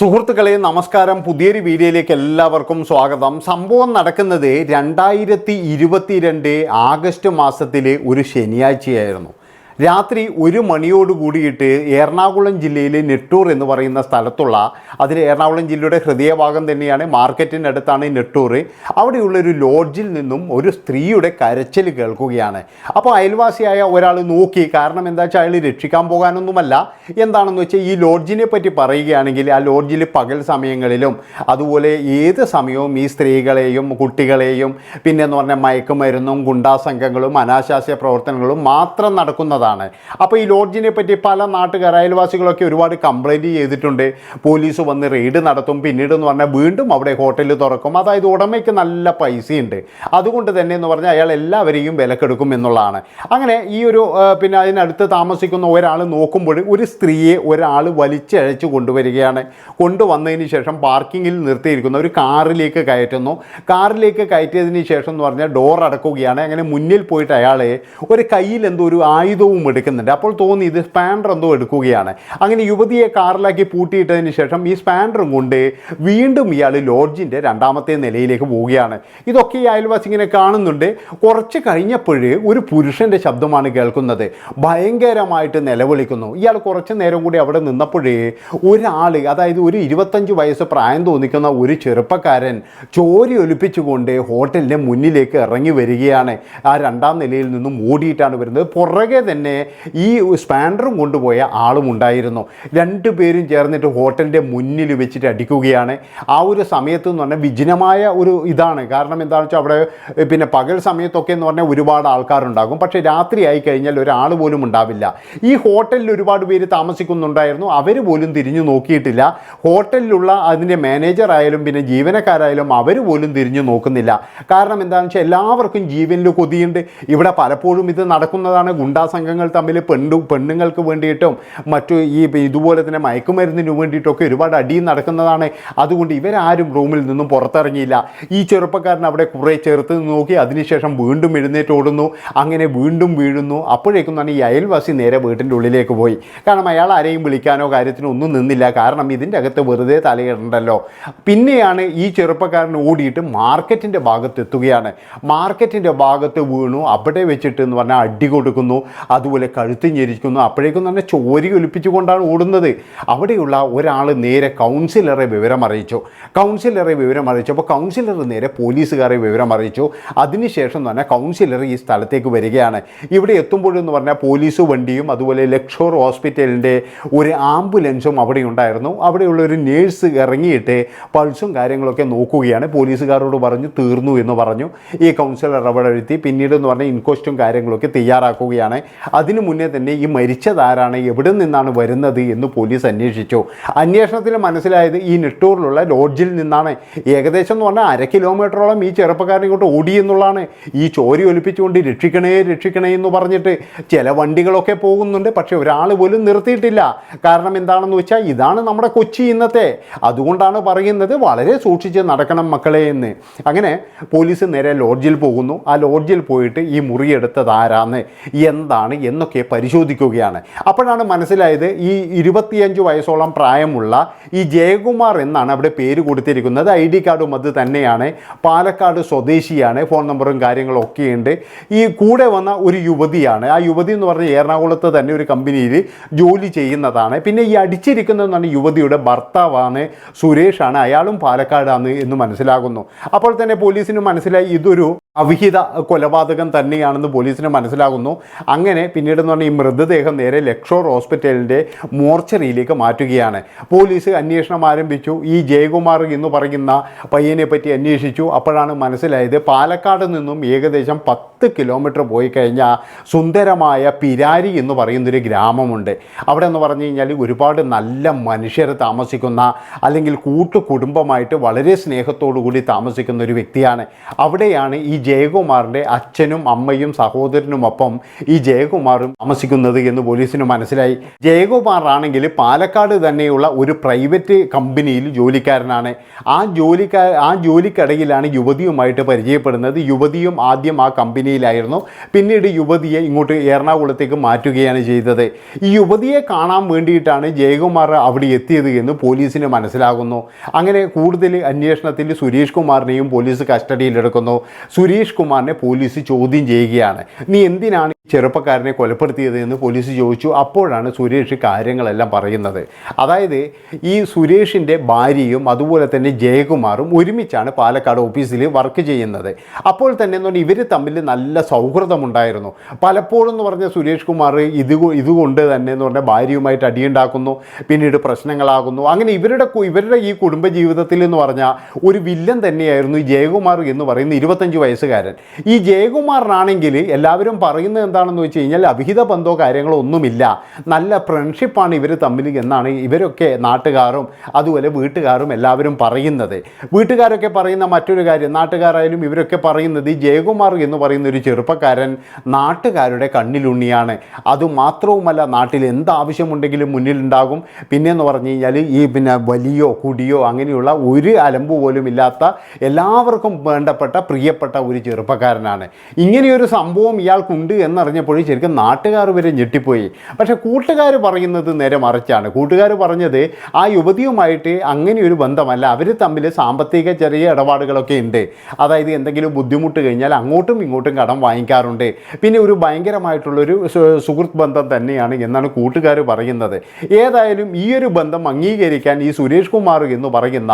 സുഹൃത്തുക്കളെ നമസ്കാരം. പുതിയൊരു വീഡിയോയിലേക്ക് എല്ലാവർക്കും സ്വാഗതം. സംഭവം നടക്കുന്നത് രണ്ടായിരത്തി ഇരുപത്തിരണ്ട് ആഗസ്റ്റ് മാസത്തിലെ ഒരു ശനിയാഴ്ചയായിരുന്നു. രാത്രി ഒരു മണിയോട് കൂടിയിട്ട് എറണാകുളം ജില്ലയിലെ നെട്ടൂർ എന്ന് പറയുന്ന സ്ഥലത്തുള്ള അതിൽ എറണാകുളം ജില്ലയുടെ ഹൃദയഭാഗം തന്നെയാണ് മാർക്കറ്റിന്റെ അടുത്താണ് നെട്ടൂർ. അവിടെയുള്ള ഒരു ലോഡ്ജിൽ നിന്നും ഒരു സ്ത്രീയുടെ കരച്ചിൽ കേൾക്കുകയാണ്. അപ്പോൾ അയൽവാസിയായ ഒരാൾ നോക്കി കാരണം എന്താ വെച്ചാൽ അയാൾ രക്ഷിക്കാൻ പോകാനൊന്നുമല്ല. എന്താണെന്ന് വെച്ചാൽ ഈ ലോഡ്ജിനെ പറ്റി പറയുകയാണെങ്കിൽ ആ ലോഡ്ജിൽ പകൽ സമയങ്ങളിലും അതുപോലെ ഏത് സമയവും ഈ സ്ത്രീകളെയും കുട്ടികളെയും പിന്നെ എന്ന് പറഞ്ഞാൽ മയക്കുമരുന്നും ഗുണ്ടാസംഘങ്ങളും അനാശാസ്യ പ്രവർത്തനങ്ങളും മാത്രം നടക്കുന്നതാണ്. അപ്പോൾ ഈ ലോഡ്ജിനെ പറ്റി പല നാട്ടുകാർ അയൽവാസികളൊക്കെ ഒരുപാട് കംപ്ലൈന്റ് ചെയ്തിട്ടുണ്ട്. പോലീസ് വന്ന് റെയ്ഡ് നടത്തും പിന്നീട് എന്ന് പറഞ്ഞാൽ വീണ്ടും അവിടെ ഹോട്ടലിൽ തുറക്കും. അതായത് ഉടമയ്ക്ക് നല്ല പൈസയുണ്ട്. അതുകൊണ്ട് തന്നെ എന്ന് പറഞ്ഞാൽ അയാൾ എല്ലാവരെയും വിലക്കെടുക്കും എന്നുള്ളതാണ്. അങ്ങനെ ഈ ഒരു പിന്നെ അതിനടുത്ത് താമസിക്കുന്ന ഒരാൾ നോക്കുമ്പോൾ ഒരു സ്ത്രീയെ ഒരാൾ വലിച്ചഴച്ച് കൊണ്ടുവരികയാണ്. കൊണ്ടുവന്നതിന് ശേഷം പാർക്കിങ്ങിൽ നിർത്തിയിരിക്കുന്ന. ഒരു കാറിലേക്ക് കയറ്റുന്നു. കാറിലേക്ക് കയറ്റിയതിന് ശേഷം എന്ന് പറഞ്ഞാൽ ഡോർ അടക്കുകയാണ്. അങ്ങനെ മുന്നിൽ പോയിട്ട് അയാളെ ഒരു കയ്യിൽ എന്തോ ഒരു ആയുധവും എടുക്കുന്നുണ്ട്. അപ്പോൾ തോന്നി ഇത് സ്പാൻഡർ എന്തോ എടുക്കുകയാണ്. അങ്ങനെ യുവതിയെ കാറിലാക്കി പൂട്ടിയിട്ടതിന് ശേഷം ഈ സ്പാൻഡറും കൊണ്ട് വീണ്ടും ഇയാൾ ലോഡ്ജിന്റെ രണ്ടാമത്തെ നിലയിലേക്ക് പോവുകയാണ്. ഇതൊക്കെ ഈ അയൽവാസി ഇങ്ങനെ കാണുന്നുണ്ട്. കുറച്ച് കഴിഞ്ഞപ്പോഴേ ഒരു പുരുഷന്റെ ശബ്ദമാണ് കേൾക്കുന്നത്. ഭയങ്കരമായിട്ട് നിലവിളിക്കുന്നു. ഇയാൾ കുറച്ച് നേരം കൂടി അവിടെ നിന്നപ്പോഴേ ഒരാൾ അതായത് ഒരു ഇരുപത്തഞ്ച് വയസ്സ് പ്രായം തോന്നിക്കുന്ന ഒരു ചെറുപ്പക്കാരൻ ചോരി ഒലിപ്പിച്ചുകൊണ്ട് ഹോട്ടലിന്റെ മുന്നിലേക്ക് ഇറങ്ങി വരികയാണ്. ആ രണ്ടാം നിലയിൽ നിന്നും ഓടിയിട്ടാണ് വരുന്നത്. പുറകെ തന്നെ ഈ സ്പാൻഡറും കൊണ്ടുപോയ ആളും ഉണ്ടായിരുന്നു. രണ്ടു പേരും ചേർന്നിട്ട് ഹോട്ടലിന്റെ മുന്നിൽ വെച്ചിട്ട് അടിക്കുകയാണ്. ആ ഒരു സമയത്ത് എന്ന് പറഞ്ഞാൽ വിജനമായ ഒരു ഇതാണ്. കാരണം എന്താണെന്ന് വെച്ചാൽ അവിടെ പിന്നെ പകൽ സമയത്തൊക്കെ എന്ന് പറഞ്ഞാൽ ഒരുപാട് ആൾക്കാരുണ്ടാകും. പക്ഷേ രാത്രി ആയി കഴിഞ്ഞാൽ ഒരാൾ പോലും ഉണ്ടാവില്ല. ഈ ഹോട്ടലിൽ ഒരുപാട് പേര് താമസിക്കുന്നുണ്ടായിരുന്നു. അവർ പോലും തിരിഞ്ഞു നോക്കിയിട്ടില്ല. ഹോട്ടലിലുള്ള അതിന്റെ മാനേജർ ആയാലും പിന്നെ ജീവനക്കാരായാലും അവർ പോലും തിരിഞ്ഞു നോക്കുന്നില്ല. കാരണം എന്താണെന്ന് വെച്ചാൽ എല്ലാവർക്കും ജീവനിൽ കൊതിയുണ്ട്. ഇവിടെ പലപ്പോഴും ഇത് നടക്കുന്നതാണ് ഗുണ്ടാ തമ്മിൽ പെണ്ണു പെണ്ണുങ്ങൾക്ക് വേണ്ടിയിട്ടും മറ്റു ഈ ഇതുപോലെ തന്നെ മയക്കുമരുന്നിന് വേണ്ടിയിട്ടൊക്കെ ഒരുപാട് അടിയും നടക്കുന്നതാണ്. അതുകൊണ്ട് ഇവരാരും റൂമിൽ നിന്നും പുറത്തിറങ്ങിയില്ല. ഈ ചെറുപ്പക്കാരൻ അവിടെ കുറേ ചേർത്ത് നോക്കി അതിനുശേഷം വീണ്ടും എഴുന്നേറ്റ് ഓടുന്നു. അങ്ങനെ വീണ്ടും വീഴുന്നു. അപ്പോഴേക്കും തന്നെ ഈ അയൽവാസി നേരെ വീട്ടിന്റെ ഉള്ളിലേക്ക് പോയി. കാരണം അയാൾ ആരെയും വിളിക്കാനോ കാര്യത്തിനോ ഒന്നും നിന്നില്ല. കാരണം ഇതിന്റെ അകത്ത് വെറുതെ തലയിടണ്ടല്ലോ. പിന്നെയാണ് ഈ ചെറുപ്പക്കാരൻ ഓടിയിട്ട് മാർക്കറ്റിന്റെ ഭാഗത്ത് എത്തുകയാണ് മാർക്കറ്റിന്റെ ഭാഗത്ത് വീണു. അവിടെ വെച്ചിട്ട് എന്ന് പറഞ്ഞാൽ അടി കൊടുക്കുന്നു. അതുപോലെ കഴുത്ത് ഞെരിക്കുന്നു. അപ്പോഴേക്കും തന്നെ ചോരി ഒലിപ്പിച്ചുകൊണ്ടാണ് ഓടുന്നത്. അവിടെയുള്ള ഒരാൾ നേരെ കൗൺസിലറെ വിവരം അറിയിച്ചു. കൗൺസിലറെ വിവരം അറിയിച്ചു അപ്പോൾ കൗൺസിലർ നേരെ പോലീസുകാരെ വിവരം അറിയിച്ചു. അതിനുശേഷം തന്നെ കൗൺസിലർ ഈ സ്ഥലത്തേക്ക് വരികയാണ്. ഇവിടെ എത്തുമ്പോഴെന്ന് പറഞ്ഞാൽ പോലീസ് വണ്ടിയും അതുപോലെ ലക്ഷോർ ഹോസ്പിറ്റലിന്റെ ഒരു ആംബുലൻസും അവിടെ ഉണ്ടായിരുന്നു. അവിടെയുള്ള ഒരു നേഴ്സ് ഇറങ്ങിയിട്ട് പൾസും കാര്യങ്ങളൊക്കെ നോക്കുകയാണ്. പോലീസുകാരോട് പറഞ്ഞു തീർന്നു എന്ന് പറഞ്ഞു. ഈ കൗൺസിലർ അവിടെ എഴുത്തി പിന്നീട് എന്ന് പറഞ്ഞാൽ ഇൻക്വസ്റ്റും കാര്യങ്ങളൊക്കെ തയ്യാറാക്കുകയാണ്. അതിനു മുന്നേ തന്നെ ഈ മരിച്ചതാരാണ് എവിടെ നിന്നാണ് വരുന്നത് എന്ന് പോലീസ് അന്വേഷിച്ചു. അന്വേഷണത്തിൽ മനസ്സിലായത് ഈ നെട്ടൂറിലുള്ള ലോഡ്ജിൽ നിന്നാണ്. ഏകദേശം എന്ന് പറഞ്ഞാൽ അര കിലോമീറ്ററോളം ഈ ചെറുപ്പക്കാരൻ ഇങ്ങോട്ട് ഓടി എന്നുള്ളതാണ്. ഈ ചോരി ഒലിപ്പിച്ചുകൊണ്ട് രക്ഷിക്കണേ രക്ഷിക്കണേ എന്ന് പറഞ്ഞിട്ട് ചില വണ്ടികളൊക്കെ പോകുന്നുണ്ട്. പക്ഷേ ഒരാൾ പോലും നിർത്തിയിട്ടില്ല. കാരണം എന്താണെന്ന് വെച്ചാൽ ഇതാണ് നമ്മുടെ കൊച്ചി ഇന്നത്തെ. അതുകൊണ്ടാണ് പറയുന്നത് വളരെ സൂക്ഷിച്ച് നടക്കണം മക്കളെ എന്ന്. അങ്ങനെ പോലീസ് നേരെ ലോഡ്ജിൽ പോകുന്നു. ആ ലോഡ്ജിൽ പോയിട്ട് ഈ മുറിയെടുത്തത് ആരാന്ന്? എന്താണ് എന്നൊക്കെ പരിശോധിക്കുകയാണ്. അപ്പോഴാണ് മനസ്സിലായത് ഈ ഇരുപത്തിയഞ്ച് വയസ്സോളം പ്രായമുള്ള ഈ ജയകുമാർ എന്നാണ് അവിടെ പേര് കൊടുത്തിരിക്കുന്നത്. ഐ ഡി കാർഡും അത് തന്നെയാണ്. പാലക്കാട് സ്വദേശിയാണ്. ഫോൺ നമ്പറും കാര്യങ്ങളും ഒക്കെയുണ്ട്. ഈ കൂടെ വന്ന ഒരു യുവതിയാണ്. ആ യുവതി എന്ന് പറഞ്ഞാൽ എറണാകുളത്ത് തന്നെ ഒരു കമ്പനിയിൽ ജോലി ചെയ്യുന്നതാണ്. പിന്നെ ഈ അടിച്ചിരിക്കുന്നതെന്നാണ് യുവതിയുടെ ഭർത്താവാണ് സുരേഷാണ്. അയാളും പാലക്കാടാണ് എന്ന് മനസ്സിലാകുന്നു. അപ്പോൾ തന്നെ പോലീസിന് മനസ്സിലായി ഇതൊരു അവിഹിത കൊലപാതകം തന്നെയാണെന്ന് പോലീസിന് മനസ്സിലാകുന്നു. അങ്ങനെ പിന്നീട് എന്ന് പറഞ്ഞാൽ ഈ മൃതദേഹം നേരെ ലക്ഷോർ ഹോസ്പിറ്റലിന്റെ മോർച്ചറിയിലേക്ക് മാറ്റുകയാണ്. പോലീസ് അന്വേഷണം ആരംഭിച്ചു. ഈ ജയകുമാർ എന്ന് പറയുന്ന പയ്യനെ പറ്റി അന്വേഷിച്ചു. അപ്പോഴാണ് മനസ്സിലായത് പാലക്കാട് നിന്നും ഏകദേശം പത്ത് കിലോമീറ്റർ പോയി കഴിഞ്ഞാൽ സുന്ദരമായ പിരാരി എന്ന് പറയുന്നൊരു ഗ്രാമമുണ്ട്. അവിടെ എന്ന് പറഞ്ഞു കഴിഞ്ഞാൽ ഒരുപാട് നല്ല മനുഷ്യർ താമസിക്കുന്ന അല്ലെങ്കിൽ കൂട്ടു കുടുംബമായിട്ട് വളരെ സ്നേഹത്തോടു കൂടി താമസിക്കുന്ന ഒരു വ്യക്തിയാണ്. അവിടെയാണ് ഈ ജയകുമാറിന്റെ അച്ഛനും അമ്മയും സഹോദരനുമൊപ്പം ഈ ജയകുമാറും താമസിക്കുന്നത് എന്ന് പോലീസിന് മനസ്സിലായി. ജയകുമാർ ആണെങ്കിൽ പാലക്കാട് തന്നെയുള്ള ഒരു പ്രൈവറ്റ് കമ്പനിയിൽ ജോലിക്കാരനാണ്. ആ ജോലിക്കാർ ആ ജോലിക്കിടയിലാണ് യുവതിയുമായിട്ട് പരിചയപ്പെടുന്നത്. യുവതിയും ആദ്യം ആ കമ്പനി കമ്പനിയിലായിരുന്നു പിന്നീട് യുവതിയെ ഇങ്ങോട്ട് എറണാകുളത്തേക്ക് മാറ്റുകയാണ് ചെയ്തത്. ഈ യുവതിയെ കാണാൻ വേണ്ടിയിട്ടാണ് ജയകുമാർ അവിടെ എത്തിയത് എന്ന് പോലീസിന് മനസ്സിലാകുന്നു. അങ്ങനെ കൂടുതൽ അന്വേഷണത്തിൽ സുരേഷ് കുമാറിനെയും പോലീസ് കസ്റ്റഡിയിലെടുക്കുന്നു. സുരേഷ് കുമാറിനെ പോലീസ് ചോദ്യം ചെയ്യുകയാണ്. നീ എന്തിനാണ് ചെറുപ്പക്കാരനെ കൊലപ്പെടുത്തിയത്? എന്ന് പോലീസ് ചോദിച്ചു. അപ്പോഴാണ് സുരേഷ് കാര്യങ്ങളെല്ലാം പറയുന്നത്. അതായത് ഈ സുരേഷിന്റെ ഭാര്യയും അതുപോലെ തന്നെ ജയകുമാറും ഒരുമിച്ചാണ് പാലക്കാട് ഓഫീസിൽ വർക്ക് ചെയ്യുന്നത്. അപ്പോൾ തന്നെ എന്ന് പറഞ്ഞാൽ ഇവർ തമ്മിൽ നല്ല സൗഹൃദമുണ്ടായിരുന്നു. പലപ്പോഴും എന്ന് പറഞ്ഞ സുരേഷ് കുമാർ ഇത് ഇതുകൊണ്ട് തന്നെ എന്ന് പറഞ്ഞാൽ ഭാര്യയുമായിട്ട് അടിയുണ്ടാക്കുന്നു പിന്നീട് പ്രശ്നങ്ങളാകുന്നു. അങ്ങനെ ഇവരുടെ ഇവരുടെ ഈ കുടുംബജീവിതത്തിൽ എന്ന് പറഞ്ഞാൽ ഒരു വില്ലൻ തന്നെയായിരുന്നു ജയകുമാർ എന്ന് പറയുന്ന ഇരുപത്തഞ്ച് വയസ്സുകാരൻ. ഈ ജയകുമാറിനാണെങ്കിൽ എല്ലാവരും പറയുന്നത് എന്താണെന്ന് വെച്ച് കഴിഞ്ഞാൽ അഭിഹിത ബന്ധമോ കാര്യങ്ങളോ ഒന്നുമില്ല. നല്ല ഫ്രണ്ട്ഷിപ്പാണ് ഇവർ തമ്മിൽ എന്നാണ് ഇവരൊക്കെ നാട്ടുകാരും അതുപോലെ വീട്ടുകാരും എല്ലാവരും പറയുന്നത്. വീട്ടുകാരൊക്കെ പറയുന്ന മറ്റൊരു കാര്യം നാട്ടുകാരായാലും ഇവരൊക്കെ പറയുന്നത് ഈ ജയകുമാർ എന്ന് പറയുന്ന ഒരു ചെറുപ്പക്കാരൻ നാട്ടുകാരുടെ കണ്ണിലുണ്ണിയാണ്. അതുമാത്രവുമല്ല നാട്ടിൽ എന്ത് ആവശ്യമുണ്ടെങ്കിലും മുന്നിലുണ്ടാകും. പിന്നെ എന്ന് പറഞ്ഞു കഴിഞ്ഞാൽ ഈ പിന്നെ വലിയോ കുടിയോ അങ്ങനെയുള്ള ഒരു അലമ്പ് പോലും ഇല്ലാത്ത എല്ലാവർക്കും വേണ്ടപ്പെട്ട പ്രിയപ്പെട്ട ഒരു ചെറുപ്പക്കാരനാണ്. ഇങ്ങനെയൊരു സംഭവം ഇയാൾക്കുണ്ട് എന്നറിഞ്ഞപ്പോൾ ശരിക്കും നാട്ടുകാർ വരെ ഞെട്ടിപ്പോയി. പക്ഷേ കൂട്ടുകാർ പറയുന്നത് നേരെ മറിച്ചാണ്. കൂട്ടുകാർ പറഞ്ഞത് ആ യുവതിയുമായിട്ട് അങ്ങനെ ഒരു ബന്ധമല്ല. അവർ തമ്മിൽ സാമ്പത്തിക ചെറിയ ഇടപാടുകളൊക്കെ ഉണ്ട്. അതായത് എന്തെങ്കിലും ബുദ്ധിമുട്ട് കഴിഞ്ഞാൽ അങ്ങോട്ടും ഇങ്ങോട്ടും കടം വാങ്ങിക്കാറുണ്ട്. പിന്നെ ഒരു ഭയങ്കരമായിട്ടുള്ളൊരു സുഹൃത്ത് ബന്ധം തന്നെയാണ് എന്നാണ് കൂട്ടുകാർ പറയുന്നത്. ഏതായാലും ഈ ഒരു ബന്ധം അംഗീകരിക്കാൻ ഈ സുരേഷ് കുമാർ എന്ന് പറയുന്ന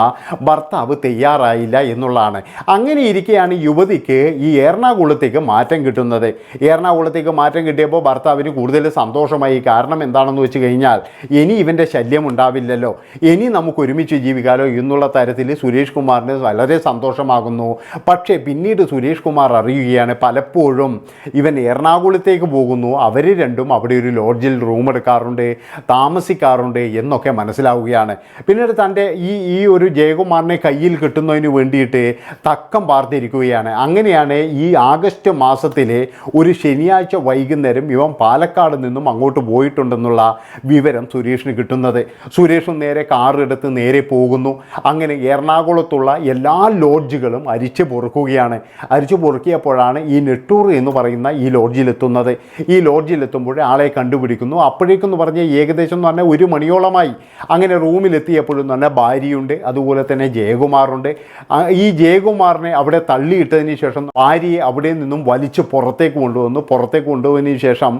ഭർത്താവ് തയ്യാറായില്ല എന്നുള്ളതാണ്. അങ്ങനെ ഇരിക്കെയാണ് യുവതിക്ക് ഈ എറണാകുളത്തേക്ക് മാറ്റം കിട്ടുന്നത്. എറണാകുളത്തേക്ക് മാറ്റം കിട്ടിയപ്പോൾ ഭർത്താവിന് കൂടുതൽ സന്തോഷമായി. കാരണം എന്താണെന്ന് വെച്ച് കഴിഞ്ഞാൽ ഇനി ഇവന്റെ ശല്യം ഉണ്ടാവില്ലല്ലോ. ഇനി നമുക്ക് ഒരുമിച്ച് ജീവിക്കാലോ എന്നുള്ള തരത്തിൽ സുരേഷ് കുമാറിന് വളരെ സന്തോഷമാകുന്നു. പക്ഷേ പിന്നീട് സുരേഷ് കുമാർ അറിയുകയാണ് പലപ്പോഴും ഇവൻ എറണാകുളത്തേക്ക് പോകുന്നു. അവർ രണ്ടും അവിടെ ഒരു ലോഡ്ജിൽ റൂം എടുക്കാറുണ്ട് താമസിക്കാറുണ്ട് എന്നൊക്കെ മനസ്സിലാവുകയാണ്. പിന്നീട് തന്റെ ഈ ഈ ഒരു ജയകുമാറിനെ കയ്യിൽ കിട്ടുന്നതിന് വേണ്ടിയിട്ട് തക്കം പാർത്തിരിക്കുകയാണ്. അങ്ങനെയാണ് ഈ ആഗസ്റ്റ് മാസത്തിലെ ഒരു ശനിയാഴ്ച വൈകുന്നേരം ഇവൻ പാലക്കാട് നിന്നും അങ്ങോട്ട് പോയിട്ടുണ്ടെന്നുള്ള വിവരം സുരേഷിന് കിട്ടുന്നത്. സുരേഷും നേരെ കാറെടുത്ത് നേരെ പോകുന്നു. അങ്ങനെ എറണാകുളത്തുള്ള എല്ലാ ലോഡ്ജുകളും അരിച്ചു പൊറുക്കുകയാണ്. അരിച്ചു പൊറുക്കിയപ്പോഴാണ് ഈ നെട്ടൂർ എന്ന് പറയുന്ന ഈ ലോഡ്ജിലെത്തുന്നത്. ഈ ലോഡ്ജിലെത്തുമ്പോൾ ആളെ കണ്ടുപിടിക്കുന്നു. അപ്പോഴേക്കെന്ന് പറഞ്ഞാൽ ഏകദേശം എന്ന് പറഞ്ഞാൽ ഒരു മണിയോളമായി അങ്ങനെ റൂമിലെത്തിയപ്പോഴും തന്നെ ഭാര്യയുണ്ട്. അതുപോലെ തന്നെ ജയകുമാറുണ്ട്. ഈ ജയകുമാറിനെ അവിടെ തള്ളിയിട്ടതിന് ശേഷം ഭാര്യയെ അവിടെ നിന്നും വലിച്ച് പുറത്തേക്ക് കൊണ്ടുവന്നു. പുറത്തേക്ക് കൊണ്ടുപോയതിന് ശേഷം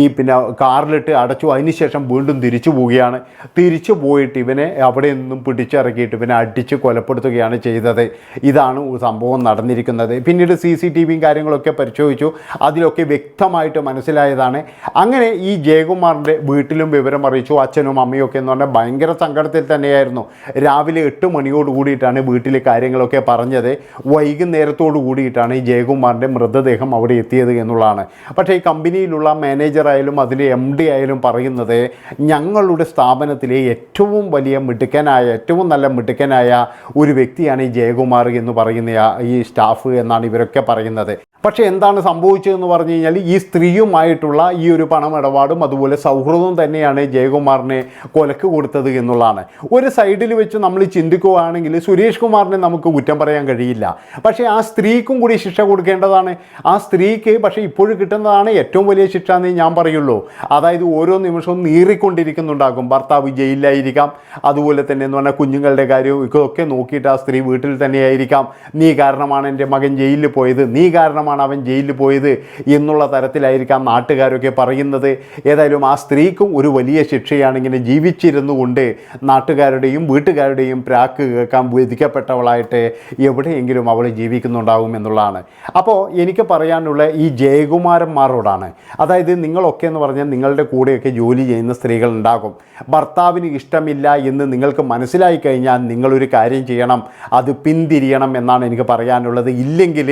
ഈ പിന്നെ കാറിലിട്ട് അടച്ചു. അതിന് ശേഷം വീണ്ടും തിരിച്ചു പോവുകയാണ്. തിരിച്ചു പോയിട്ട് ഇവനെ അവിടെ നിന്നും പിടിച്ചിറക്കിയിട്ട് ഇവനെ അടിച്ച് കൊലപ്പെടുത്തുകയാണ് ചെയ്തത്. ഇതാണ് സംഭവം നടന്നിരിക്കുന്നത്. പിന്നീട് സി സി ടി വിയും കാര്യങ്ങളൊക്കെ പരിശോധിച്ചു. അതിലൊക്കെ വ്യക്തമായിട്ട് മനസ്സിലായതാണ്. അങ്ങനെ ഈ ജയകുമാറിന്റെ വീട്ടിലും വിവരം അറിയിച്ചു. അച്ഛനും അമ്മയും ഒക്കെ എന്ന് പറഞ്ഞാൽ ഭയങ്കര സങ്കടത്തിൽ തന്നെയായിരുന്നു. രാവിലെ എട്ട് മണിയോട് കൂടിയിട്ടാണ് വീട്ടിൽ കാര്യങ്ങളൊക്കെ പറഞ്ഞത്. വൈകുന്നേരത്തോട് കൂടിയിട്ടാണ് ഈ ജയകുമാറിന്റെ മൃതദേഹം അവിടെ എത്തിയത് എന്നുള്ളതാണ്. പക്ഷേ ഈ കമ്പനിയിലുള്ള മാനേജറായാലും അതിലെ എം ഡി ആയാലും പറയുന്നത് ഞങ്ങളുടെ സ്ഥാപനത്തിലെ ഏറ്റവും വലിയ മിടുക്കനായ ഏറ്റവും നല്ല മിടുക്കനായ ഒരു വ്യക്തിയാണ് ഈ ജയകുമാർ എന്ന് പറയുന്ന ഈ സ്റ്റാഫ് എന്നാണ് ഇവരൊക്കെ പറയുന്നത്. പക്ഷേ എന്താണ് സംഭവിച്ചതെന്ന് പറഞ്ഞു കഴിഞ്ഞാൽ ഈ സ്ത്രീയുമായിട്ടുള്ള ഈ ഒരു പണമിടപാടും അതുപോലെ സൗഹൃദവും തന്നെയാണ് ജയകുമാറിനെ കൊലക്ക് കൊടുത്തത് എന്നുള്ളതാണ്. ഒരു സൈഡിൽ വെച്ച് നമ്മൾ ചിന്തിക്കുകയാണെങ്കിൽ സുരേഷ് കുമാറിനെ നമുക്ക് കുറ്റം പറയാൻ കഴിയില്ല. പക്ഷേ ആ സ്ത്രീക്കും കൂടി ശിക്ഷ കൊടുക്കേണ്ടതാണ്. ആ സ്ത്രീക്ക് പക്ഷേ ഇപ്പോഴും കിട്ടുന്നതാണ് ഏറ്റവും വലിയ ശിക്ഷ എന്നേ ഞാൻ പറയുള്ളൂ. അതായത് ഓരോ നിമിഷവും നീറിക്കൊണ്ടിരിക്കുന്നുണ്ടാകും. ഭർത്താവ് ജയിലിലായിരിക്കാം. അതുപോലെ തന്നെ എന്ന് പറഞ്ഞാൽ കുഞ്ഞുങ്ങളുടെ കാര്യവും ഇതൊക്കെ നോക്കിയിട്ട് ആ സ്ത്രീ വീട്ടിൽ തന്നെയായിരിക്കാം. നീ കാരണമാണ് എന്റെ മകൻ ജയിലിൽ പോയത്. നീ കാരണമാണ് അവൻ ജയിലിൽ പോയത് എന്നുള്ള തരത്തിലായിരിക്കാം നാട്ടുകാരൊക്കെ പറയുന്നത്. ഏതായാലും ആ സ്ത്രീക്കും ഒരു വലിയ ശിക്ഷയാണ് ഇങ്ങനെ ജീവിച്ചിരുന്നു കൊണ്ട് നാട്ടുകാരുടെയും വീട്ടുകാരുടെയും പ്രാക്ക് കേൾക്കാൻ വിധിക്കപ്പെട്ടവളായിട്ട് എവിടെയെങ്കിലും അവൾ ജീവിക്കുന്നുണ്ടാകും എന്നുള്ളതാണ്. അപ്പോൾ എനിക്ക് പറയാനുള്ള ഈ ജയകുമാരന്മാരോടാണ് അതായത് നിങ്ങളൊക്കെ എന്ന് പറഞ്ഞാൽ നിങ്ങളുടെ കൂടെയൊക്കെ ജോലി ചെയ്യുന്ന സ്ത്രീകൾ ഉണ്ടാകും. ഭർത്താവിന് ഇഷ്ടമില്ല എന്ന് നിങ്ങൾക്ക് മനസ്സിലായി കഴിഞ്ഞാൽ നിങ്ങളൊരു കാര്യം ചെയ്യണം അത് പിന്തിരിയണം എന്നാണ് എനിക്ക് പറയാനുള്ളത്. ഇല്ലെങ്കിൽ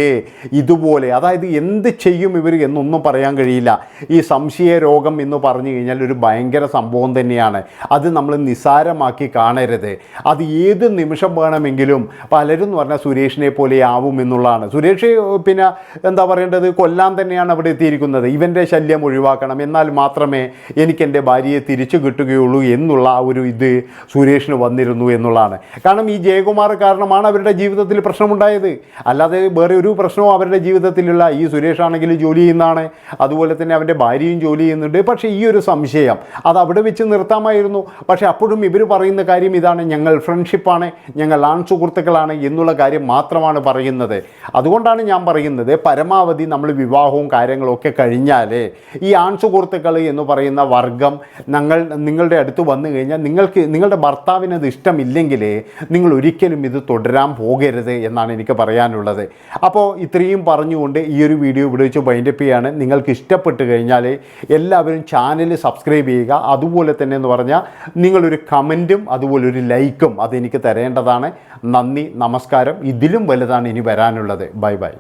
ഇതുപോലെ അതായത് എന്ത് ചെയ്യും ഇവർ എന്നൊന്നും പറയാൻ കഴിയില്ല. ഈ സംശയ രോഗം എന്ന് പറഞ്ഞു കഴിഞ്ഞാൽ ഒരു ഭയങ്കര സംഭവം തന്നെയാണ്. അത് നമ്മൾ നിസാരമാക്കി കാണരുത്. അത് ഏത് നിമിഷം വേണമെങ്കിലും പലരും എന്ന് പറഞ്ഞാൽ സുരേഷിനെ പോലെ ആവും എന്നുള്ളതാണ്. സുരേഷ് പിന്നെ എന്താ പറയേണ്ടത്? കൊല്ലാൻ തന്നെയാണ് അവിടെ എത്തിയിരിക്കുന്നത്. ഇവന്റെ ശല്യം ഒഴിവാക്കണം. എന്നാൽ മാത്രമേ എനിക്ക് എന്റെ ഭാര്യയെ തിരിച്ചു കിട്ടുകയുള്ളൂ എന്നുള്ള ആ ഒരു ഇത് സുരേഷിന് വന്നിരുന്നു എന്നുള്ളതാണ്. കാരണം ഈ ജയകുമാർ കാരണമാണ് അവരുടെ ജീവിതത്തിൽ പ്രശ്നമുണ്ടായത്. അല്ലാതെ വേറെ ഒരു പ്രശ്നവും അവരുടെ ജീവിതത്തിൽ കുടുംബത്തിലുള്ള ഈ സുരേഷ് ആണെങ്കിൽ ജോലി ചെയ്യുന്നതാണ്. അതുപോലെ തന്നെ അവന്റെ ഭാര്യയും ജോലി ചെയ്യുന്നുണ്ട്. പക്ഷേ ഈ ഒരു സംശയം അത് അവിടെ വെച്ച് നിർത്താമായിരുന്നു. പക്ഷേ അപ്പോഴും ഇവർ പറയുന്ന കാര്യം ഇതാണ്. ഞങ്ങൾ ഫ്രണ്ട്ഷിപ്പാണ്. ഞങ്ങൾ ആൺ സുഹൃത്തുക്കളാണ് എന്നുള്ള കാര്യം മാത്രമാണ് പറയുന്നത്. അതുകൊണ്ടാണ് ഞാൻ പറയുന്നത് പരമാവധി നമ്മൾ വിവാഹവും കാര്യങ്ങളൊക്കെ കഴിഞ്ഞാൽ ഈ ആൺ സുഹൃത്തുക്കൾ എന്ന് പറയുന്ന വർഗം ഞങ്ങൾ നിങ്ങളുടെ അടുത്ത് വന്നു കഴിഞ്ഞാൽ നിങ്ങൾക്ക് നിങ്ങളുടെ ഭർത്താവിന് അത് ഇഷ്ടമില്ലെങ്കിൽ നിങ്ങൾ ഒരിക്കലും ഇത് തുടരാൻ പോകരുത് എന്നാണ് എനിക്ക് പറയാനുള്ളത്. അപ്പോൾ ഇത്രയും പറഞ്ഞുകൊണ്ട് ഈ ഒരു വീഡിയോ ഇവിടെ വെച്ച് ബൈൻഡപ്പ് ചെയ്യാണ്. നിങ്ങൾക്ക് ഇഷ്ടപ്പെട്ട് കഴിഞ്ഞാൽ എല്ലാവരും ചാനൽ സബ്സ്ക്രൈബ് ചെയ്യുക. അതുപോലെ തന്നെ എന്ന് പറഞ്ഞാൽ നിങ്ങളൊരു കമന്റും അതുപോലെ ഒരു ലൈക്കും അതെനിക്ക് തരേണ്ടതാണ്. നന്ദി നമസ്കാരം. ഇതിലും വലുതാണ് ഇനി വരാനുള്ളത്. Bye bye